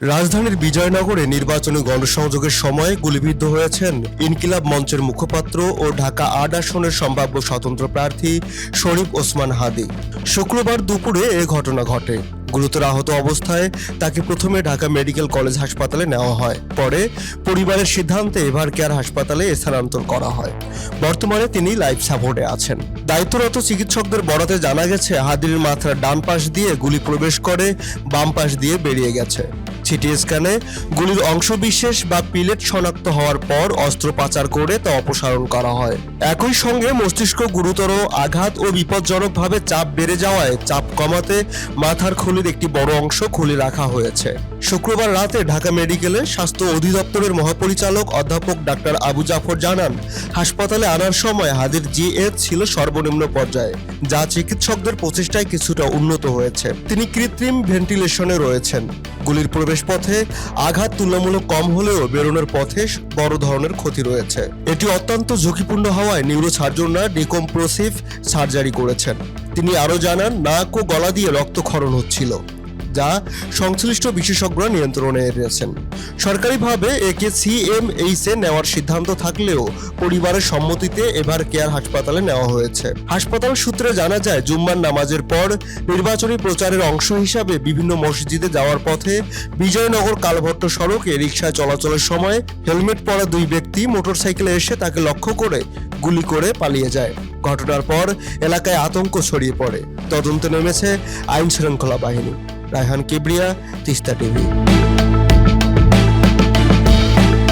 রাজধানীর বিজয়নগরে নির্বাচনী গণসংযোগের সময় গুলিবিদ্ধ হয়েছেন ইনকিলাব মঞ্চের মুখপাত্র ও ঢাকা আট আসনের সম্ভাব্য স্বতন্ত্র প্রার্থী শরীফ ওসমান হাদি। শুক্রবার দুপুরে এ ঘটনা ঘটে। গুরুতর আহত অবস্থায় তাকে প্রথমে ঢাকা মেডিকেল কলেজ হাসপাতালে নেওয়া হয়। পরে পরিবারের সিদ্ধান্তে এভার কেয়ার হাসপাতালে স্থানান্তর করা হয়। বর্তমানে তিনি লাইফ সাপোর্টে আছেন। দায়িত্বরত চিকিৎসকদের বরাতে জানা গেছে, হাদির মাথার ডান পাশ দিয়ে গুলি প্রবেশ করে বাম পাশ দিয়ে বেরিয়ে গেছে। সিটি স্ক্যানে গুলির অংশবিশেষ বা পিলেট শনাক্ত হওয়ার পর অস্ত্রোপচার করে তা অপসারণ করা হয়। একই সঙ্গে মস্তিষ্ক গুরুতর আঘাত ও বিপজ্জনকভাবে চাপ বেড়ে যাওয়ায় চাপ কমাতে মাথার খুলির একটি বড় অংশ খুলে রাখা হয়েছে। শুক্রবার রাতে ঢাকা মেডিকেলে স্বাস্থ্য অধিদপ্তরের মহাপরিচালক অধ্যাপক ডাক্তার আবু জাফর জানান, হাসপাতালে আনার সময় হাদির জিএইচ ছিল সর্বনিম্ন পর্যায়ে, যা চিকিৎসকদের প্রচেষ্টায় কিছুটা উন্নত হয়েছে। তিনি কৃত্রিম ভেন্টিলেশনে রয়েছেন। গুলির প্রবেশপথে আঘাত তুলনামূলক কম হলেও বেরোনোর পথে বড় ধরনের ক্ষতি রয়েছে। এটি অত্যন্ত ঝুঁকিপূর্ণ হওয়ায় নিউরো সার্জনরা ডিকম্প্রোসিভ সার্জারি করেছেন। তিনি আরও জানান, নাক ও গলা দিয়ে রক্তক্ষরণ হচ্ছিল। যা সংশ্লিষ্ট বিশেষজ্ঞরা নিয়ন্ত্রণে এনেছেন। সরকারিভাবে একে সিএমএইচ নেওয়ার সিদ্ধান্ত থাকলেও পরিবারের সম্মতিতে এবার কেয়ার হাসপাতালে নেওয়া হয়েছে। হাসপাতাল সূত্রে জানা যায়, জুম্মার নামাজের পর নির্বাচনী প্রচারের অংশ হিসাবে বিভিন্ন মসজিদে যাওয়ার পথে বিজয়নগর কালভট্ট সড়কে রিকশা চলাচলের সময় হেলমেট পরা দুই ব্যক্তি মোটরসাইকেলে এসে তাকে লক্ষ্য করে গুলি করে পালিয়ে যায়। ঘটনার পর এলাকায় আতঙ্ক ছড়িয়ে পড়ে। তদন্তে নেমেছে আইন শৃঙ্খলা বাহিনী। রায়হান কিবরিয়া তিস্তা টিভি।